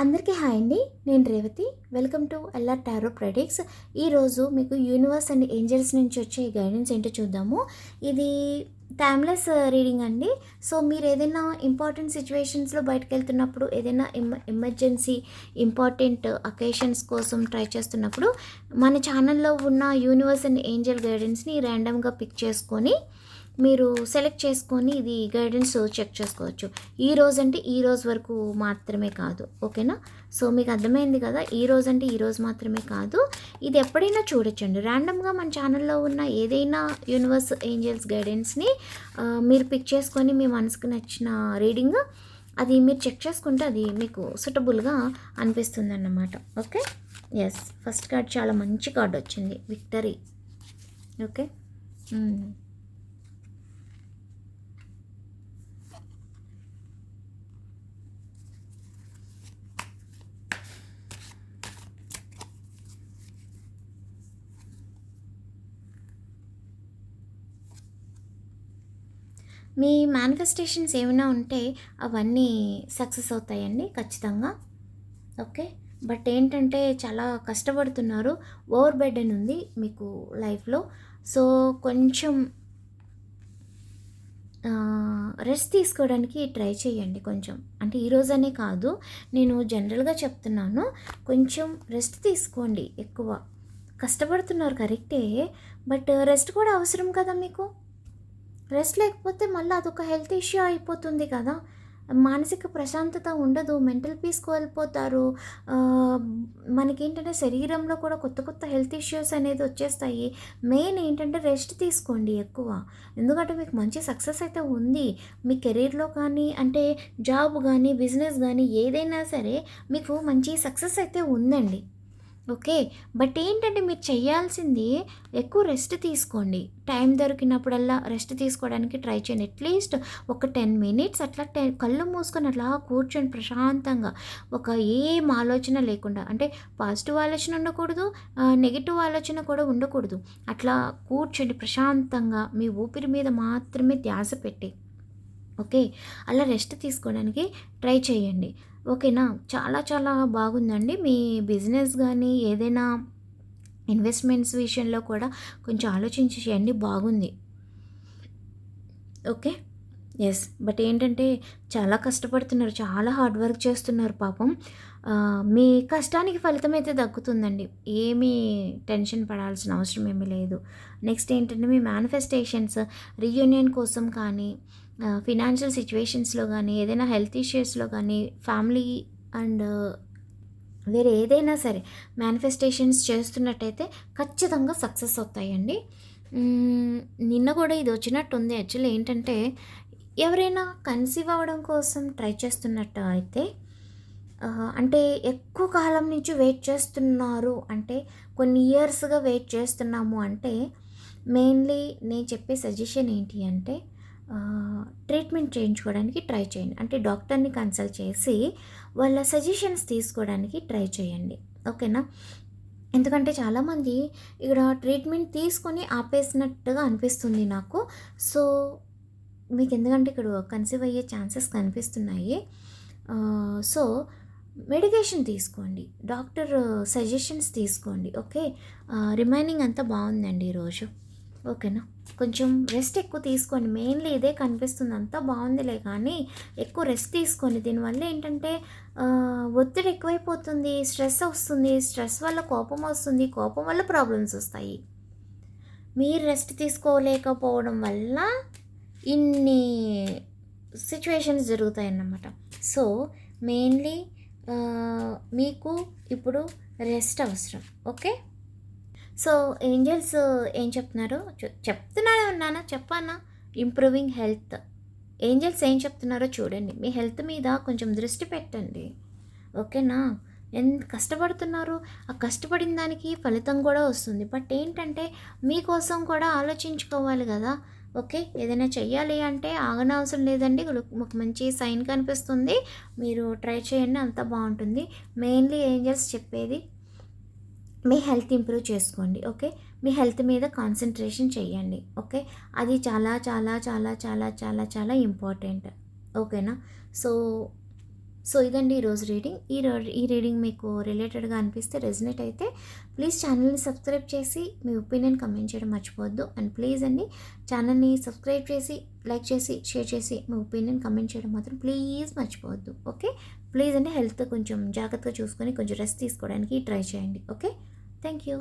అందరికీ హాయ్ అండి. నేను Revathi. Welcome to LR tarot predicts. ఈరోజు మీకు యూనివర్స్ అండ్ ఏంజల్స్ నుంచి వచ్చే గైడెన్స్ ఏంటో చూద్దాము. ఇది టైమ్లెస్ రీడింగ్ అండి. సో మీరు ఏదైనా ఇంపార్టెంట్ సిచ్యువేషన్స్లో బయటకు వెళ్తున్నప్పుడు ఏదైనా ఎమ ఎమర్జెన్సీ ఇంపార్టెంట్ అకేషన్స్ కోసం ట్రై చేస్తున్నప్పుడు మన ఛానల్లో ఉన్న యూనివర్స్ అండ్ ఏంజల్ గైడెన్స్ని ర్యాండమ్గా పిక్ చేసుకొని మీరు సెలెక్ట్ చేసుకొని ఇది గైడెన్స్ చెక్ చేసుకోవచ్చు. ఈ రోజు అంటే ఈ రోజు వరకు మాత్రమే కాదు. ఓకేనా సో మీకు అర్థమైంది కదా? ఈ రోజు అంటే ఈ రోజు మాత్రమే కాదు. ఇది ఎప్పుడైనా చూడొచ్చండి. ర్యాండమ్గా మన ఛానల్లో ఉన్న ఏదైనా యూనివర్స్ ఏంజల్స్ గైడెన్స్ని మీరు పిక్ చేసుకొని మీ మనసుకు నచ్చిన రీడింగ్ అది మీరు చెక్ చేసుకుంటే అది మీకు సూటబుల్గా అనిపిస్తుంది అన్నమాట ఓకే ఎస్ ఫస్ట్ కార్డ్ చాలా మంచి కార్డ్ వచ్చింది. Victory okay hmm. మీ మేనిఫెస్టేషన్స్ ఏమైనా ఉంటే అవన్నీ సక్సెస్ అవుతాయండి ఖచ్చితంగా. ఓకే బట్ ఏంటంటే చాలా కష్టపడుతున్నారు. ఓవర్ బెడ్ అని ఉంది మీకు లైఫ్లో సో కొంచెం రెస్ట్ తీసుకోవడానికి ట్రై చేయండి కొంచెం. అంటే ఈరోజనే కాదు నేను జనరల్గా చెప్తున్నాను. కొంచెం రెస్ట్ తీసుకోండి ఎక్కువ. కష్టపడుతున్నారు కరెక్టే బట్ రెస్ట్ కూడా అవసరం కదా మీకు? రెస్ట్ లేకపోతే మళ్ళీ అదొక హెల్త్ ఇష్యూ అయిపోతుంది కదా. మానసిక ప్రశాంతత ఉండదు మెంటల్ పీస్ కోల్పోతారు. మనకేంటంటే శరీరంలో కూడా కొత్త కొత్త హెల్త్ ఇష్యూస్ అనేది వచ్చేస్తాయి. మెయిన్ ఏంటంటే రెస్ట్ తీసుకోండి ఎక్కువ. ఎందుకంటే మీకు మంచి సక్సెస్ అయితే ఉంది. మీ కెరీర్లో కానీ అంటే జాబ్ కానీ బిజినెస్ కానీ ఏదైనా సరే మీకు మంచి సక్సెస్ అయితే ఉందండి. ఓకే బట్ ఏంటంటే మీరు చేయాల్సింది ఎక్కువ రెస్ట్ తీసుకోండి. టైం దొరికినప్పుడల్లా రెస్ట్ తీసుకోవడానికి ట్రై చేయండి. అట్లీస్ట్ ఒక టెన్ మినిట్స్ అట్లా టెన్ కళ్ళు మూసుకొని అట్లా కూర్చొని ప్రశాంతంగా. ఒక ఏం ఆలోచన లేకుండా అంటే పాజిటివ్ ఆలోచన ఉండకూడదు నెగిటివ్ ఆలోచన కూడా ఉండకూడదు. అట్లా కూర్చొని ప్రశాంతంగా మీ ఊపిరి మీద మాత్రమే ధ్యాస పెట్టి. ఓకే? అలా రెస్ట్ తీసుకోవడానికి ట్రై చేయండి. ఓకేనా? చాలా చాలా బాగుందండి. మీ బిజినెస్ కానీ ఏదైనా ఇన్వెస్ట్మెంట్స్ విషయంలో కూడా కొంచెం ఆలోచించి చేయండి. బాగుంది. ఓకే? ఎస్ బట్ ఏంటంటే చాలా కష్టపడుతున్నారు. చాలా హార్డ్ వర్క్ చేస్తున్నారు పాపం. మీ కష్టానికి ఫలితం అయితే దక్కుతుందండి. ఏమీ టెన్షన్ పడాల్సిన అవసరం ఏమీ లేదు. నెక్స్ట్ ఏంటంటే మీ మేనిఫెస్టేషన్స్ రీయూనియన్ కోసం కానీ ఫినాన్షియల్ సిచ్యువేషన్స్లో కానీ ఏదైనా హెల్త్ ఇష్యూస్లో కానీ ఫ్యామిలీ అండ్ వేరే ఏదైనా సరే మేనిఫెస్టేషన్స్ చేస్తున్నట్టయితే ఖచ్చితంగా సక్సెస్ అవుతాయండి. నిన్న కూడా ఇది వచ్చినట్టు ఉంది యాక్చువల్లీ ఏంటంటే ఎవరైనా కన్సీవ్ అవ్వడం కోసం ట్రై చేస్తున్నట్టు అయితే అంటే ఎక్కువ కాలం నుంచి వెయిట్ చేస్తున్నారు అంటే కొన్ని ఇయర్స్గా వెయిట్ చేస్తున్నాము అంటే మెయిన్లీ నేను చెప్పే సజెషన్ ఏంటి అంటే ట్రీట్మెంట్ చేయించుకోవడానికి ట్రై చేయండి. అంటే డాక్టర్ని కన్సల్ట్ చేసి వాళ్ళ సజెషన్స్ తీసుకోవడానికి ట్రై చేయండి. ఓకేనా? ఎందుకంటే చాలామంది ఇక్కడ ట్రీట్మెంట్ తీసుకొని ఆపేసినట్టుగా అనిపిస్తుంది నాకు. సో మీకు ఎందుకంటే ఇక్కడ కన్సీవ్ అయ్యే ఛాన్సెస్ కనిపిస్తున్నాయి. సో మెడికేషన్ తీసుకోండి. డాక్టర్ సజెషన్స్ తీసుకోండి. ఓకే? రిమైనింగ్ అంతా బాగుందండి ఈరోజు. ఓకేనా? కొంచెం రెస్ట్ ఎక్కువ తీసుకోండి. మెయిన్లీ ఇదే కనిపిస్తుంది. అంతా బాగుందిలే కానీ ఎక్కువ రెస్ట్ తీసుకోండి. దీనివల్ల ఏంటంటే ఒత్తిడి ఎక్కువైపోతుంది స్ట్రెస్ వస్తుంది. స్ట్రెస్ వల్ల కోపం వస్తుంది. కోపం వల్ల ప్రాబ్లమ్స్ వస్తాయి. మీరు రెస్ట్ తీసుకోలేకపోవడం వల్ల ఇన్ని సిచ్యువేషన్స్ జరుగుతాయి అన్నమాట సో మెయిన్లీ మీకు ఇప్పుడు రెస్ట్ అవసరం. ఓకే సో ఏంజల్స్ ఏం చెప్తున్నారు? చెప్తున్నానే ఉన్నానా? చెప్పానా? Improving health. ఏంజల్స్ ఏం చెప్తున్నారో చూడండి. మీ హెల్త్ మీద కొంచెం దృష్టి పెట్టండి. ఓకేనా? ఎంత కష్టపడుతున్నారు? ఆ కష్టపడిన దానికి ఫలితం కూడా వస్తుంది. బట్ ఏంటంటే మీకోసం కూడా ఆలోచించుకోవాలి కదా. ఓకే? ఏదైనా చెయ్యాలి అంటే ఆగనవసరం లేదండి. ఒక మంచి సైన్ కనిపిస్తుంది. మీరు ట్రై చేయండి. అంత బాగుంటుంది. మెయిన్లీ ఏంజల్స్ చెప్పేది మీ హెల్త్ ఇంప్రూవ్ చేసుకోండి ఓకే? మీ హెల్త్ మీద కాన్సన్ట్రేషన్ చేయండి ఓకే? అది చాలా చాలా చాలా చాలా చాలా చాలా ఇంపార్టెంట్ ఓకేనా? సో సో ఇదండి ఈరోజు రీడింగ్. ఈ ఈ రీడింగ్ మీకు రిలేటెడ్గా అనిపిస్తే రెజినేట్ అయితే ప్లీజ్ ఛానల్ని సబ్స్క్రైబ్ చేసి మీ ఒపీనియన్ కమెంట్ చేయడం మర్చిపోవద్దు. అండ్ ప్లీజ్ అండి ఛానల్ని సబ్స్క్రైబ్ చేసి లైక్ చేసి షేర్ చేసి మీ ఒపీనియన్ కమెంట్ చేయడం మాత్రం ప్లీజ్ మర్చిపోవద్దు. ఓకే? ప్లీజ్ అండి హెల్త్ కొంచెం జాగ్రత్తగా చూసుకొని కొంచెం రెస్ట్ తీసుకోవడానికి ట్రై చేయండి. ఓకే? Thank you.